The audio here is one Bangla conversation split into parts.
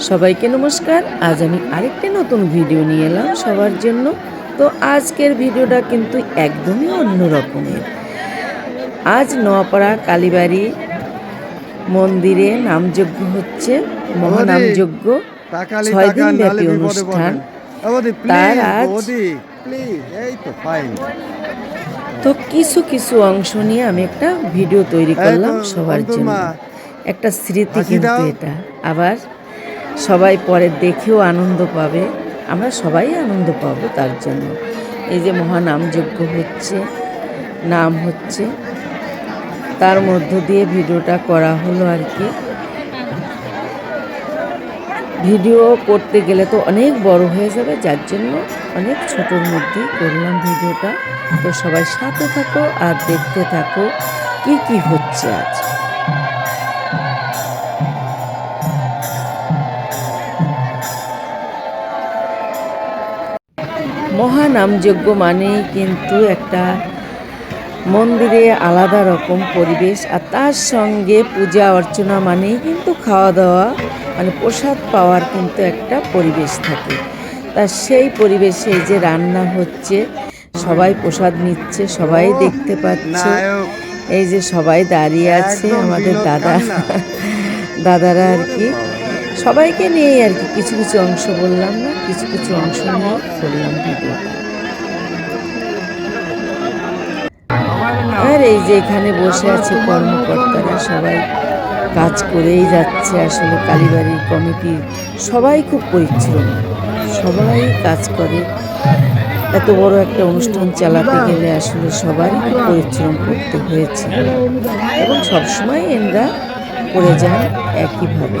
সবাইকে নমস্কার। আজ আমি আরেকটি নতুন ভিডিও নিয়ে এলাম সবার জন্য। তো আজকের ভিডিওটা কিন্তু একদমই অন্য রকমের। আজ নোয়াপাড়া কালীবাড়ি মন্দিরে নামযজ্ঞ হচ্ছে মহানামযজ্ঞ। ছয় দিন ব্যাপী অনুষ্ঠান। তার আজ- তো কিছু কিছু অংশ নিয়ে আমি একটা ভিডিও তৈরি করলাম সবার জন্য। একটা স্মৃতি কিন্তু এটা। আবার সবাই পরে দেখেও আনন্দ পাবে। আমরা সবাই আনন্দ পাবো তার জন্য। এই যে মহানামযজ্ঞ হচ্ছে, নাম হচ্ছে, তার মধ্য দিয়ে ভিডিওটা করা হলো আর কি। ভিডিও করতে গেলে তো অনেক বড় হয়ে যাবে, যার জন্য অনেক ছোটোর মধ্যেই করলাম ভিডিওটা। তো সবাই সাথে থাকো আর দেখতে থাকো কি কি হচ্ছে আজ। মহানামযজ্ঞ মানেই কিন্তু একটা মন্দিরে আলাদা রকম পরিবেশ আর তার সঙ্গে পূজা অর্চনা মানেই কিন্তু খাওয়া দাওয়া মানে প্রসাদ পাওয়ার কিন্তু একটা পরিবেশ থাকে। তা সেই পরিবেশে যে রান্না হচ্ছে সবাই প্রসাদ নিচ্ছে সবাই দেখতে পাচ্ছে এই যে সবাই দাঁড়িয়ে আছে আমাদের দাদা দাদারা আর কি। সবাইকে নিয়েই আর কি কিছু কিছু অংশ বললাম না, কিছু কিছু অংশ নিয়ে করলাম ভিডিওটা আর এই যে এখানে বসে আছে কর্মকর্তারা, সবাই কাজ করেই যাচ্ছে আসলে কালীবাড়ির কমিটির সবাই খুব পরিচ্ছন্ন সবাই কাজ করে। এত বড় একটা অনুষ্ঠান চালাতে গেলে আসলে সবাই পরিশ্রম করতে হয়েছে। এবং সবসময় এনরা করে যান একইভাবে।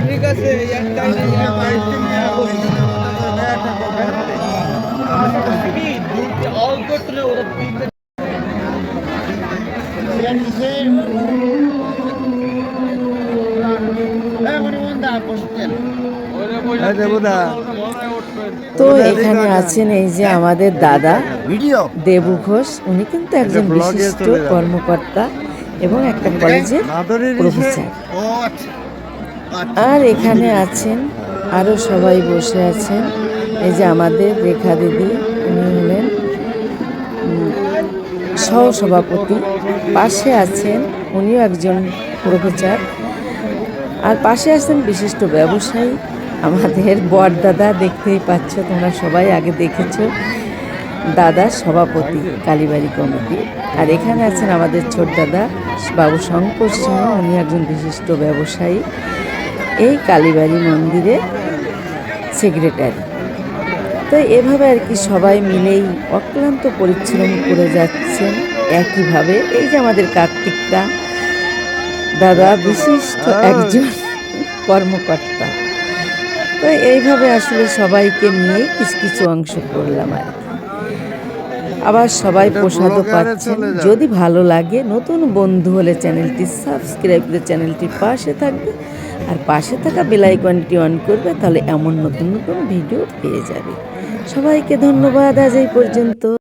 ঠিক আছে তো এখানে আছেন এই যে আমাদের দাদা ভিডিও দেবু ঘোষ। উনি কিন্তু একজন বিশিষ্ট কর্মকর্তা এবং একটা কলেজের প্রফেসর। ও আচ্ছা। আর এখানে আছেন আরও সবাই বসে আছেন। এই যে আমাদের রেখা দিদি, উনি হলেন সহসভাপতি। পাশে আছেন, উনিও একজন প্রফেসর। আর পাশে আছেন বিশিষ্ট ব্যবসায়ী। আমাদের বরদাদা দেখতেই পাচ্ছ, তোমরা সবাই আগে দেখেছ। দাদা সভাপতি, কালীবাড়ি কমিটি। আর এখানে আছেন আমাদের ছোট দাদা, বাবু শঙ্কর সিংহ, উনি একজন বিশিষ্ট ব্যবসায়ী। এই কালীবাড়ি মন্দিরে সেক্রেটারি তো এভাবে আর কি সবাই মিলেই অক্লান্ত পরিশ্রম করে যাচ্ছেন একইভাবে। এই যে আমাদের কার্তিকটা দাদা বিশিষ্ট একজন কর্মকর্তা। তো এইভাবে আসলে সবাইকে নিয়েই কিছু কিছু অংশ করলাম আর কি। আবার সবাই প্রসাদও পাচ্ছেন। যদি ভালো লাগে নতুন বন্ধু হলে চ্যানেলটি সাবস্ক্রাইব করে চ্যানেলটির পাশে থাকবে। আর পাশে থাকা বেল আইকনটি অন করবে, তাহলে এমন নতুন নতুন ভিডিও পেয়ে যাবে। সবাইকে ধন্যবাদ, আজ এই পর্যন্ত।